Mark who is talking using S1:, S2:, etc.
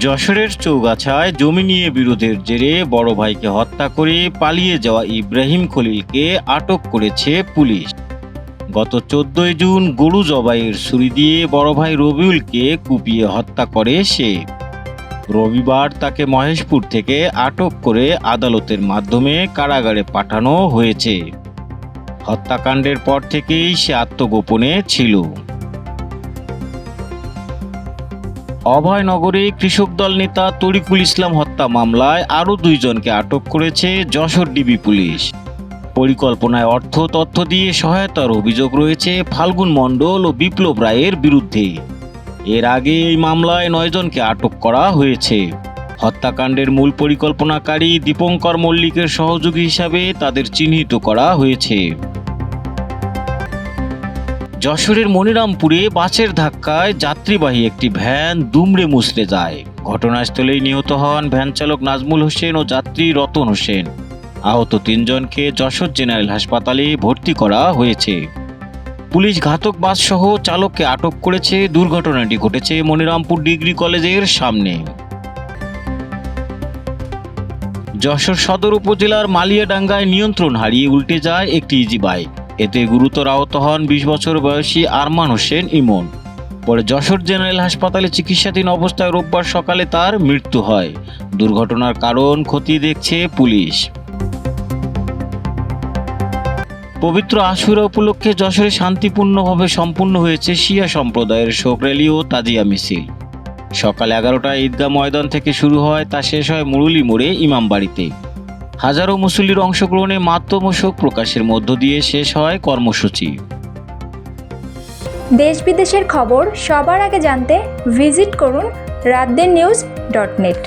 S1: যশোরের চৌগাছায় জমি নিয়ে বিরোধের জেরে বড় ভাইকে হত্যা করে পালিয়ে যাওয়া ইব্রাহিম খলিলকে আটক করেছে পুলিশ। গত চোদ্দই জুন গরু জবাইয়ের ছুরি দিয়ে বড় ভাই রবিউলকে কুপিয়ে হত্যা করে সে। রবিবার তাকে মহেশপুর থেকে আটক করে আদালতের মাধ্যমে কারাগারে পাঠানো হয়েছে। হত্যাকাণ্ডের পর থেকেই সে আত্মগোপনে ছিল। অভয়নগরে কৃষক দল নেতা তরিকুল ইসলাম হত্যা মামলায় আরও দুইজনকে আটক করেছে যশোর ডিবি পুলিশ। পরিকল্পনায় অর্থ তথ্য দিয়ে সহায়তার অভিযোগ রয়েছে ফাল্গুন মণ্ডল ও বিপ্লব রায়ের বিরুদ্ধে। এর আগে এই মামলায় নয়জনকে আটক করা হয়েছে। হত্যাকাণ্ডের মূল পরিকল্পনাকারী দীপঙ্কর মল্লিকের সহযোগী হিসাবে তাদের চিহ্নিত করা হয়েছে। যশোরের মনিরামপুরে বাসের ধাক্কায় যাত্রীবাহী একটি ভ্যান দুমড়ে মুচড়ে যায়। ঘটনাস্থলেই নিহত হন ভ্যান চালক নাজমুল হোসেন ও যাত্রী রতন হোসেন। আহত তিনজনকে যশোর জেনারেল হাসপাতালে ভর্তি করা হয়েছে। পুলিশ ঘাতক বাস সহ চালককে আটক করেছে। দুর্ঘটনাটি ঘটেছে মনিরামপুর ডিগ্রি কলেজের সামনে। যশোর সদর উপজেলার মালিয়াডাঙ্গায় নিয়ন্ত্রণ হারিয়ে উল্টে যায় একটি ইজি বাইক এতে গুরুতর আহত হন বিশ বছর বয়সী আরমান হোসেন ইমন। পরে যশোর জেনারেল হাসপাতালে চিকিৎসাধীন অবস্থায় রোববার সকালে তার মৃত্যু হয়। দুর্ঘটনার কারণ খতিয়ে দেখছে পুলিশ। পবিত্র আশুরা উপলক্ষে যশোরে শান্তিপূর্ণভাবে সম্পূর্ণ হয়েছে শিয়া সম্প্রদায়ের শোক র্যালি ও তাজিয়া মিছিল। সকাল এগারোটায় ঈদগাহ ময়দান থেকে শুরু হয়, তা শেষ হয় মুরুলি মোড়ে ইমামবাড়িতে হাজারো মুসল্লির অংশগ্রহণে মাতমশোক প্রকাশের মধ্য দিয়ে শেষ হয় কর্মসূচি।
S2: দেশ বিদেশের খবর সবার আগে জানতে ভিজিট করুন রাতদের নিউজ ডট নেট।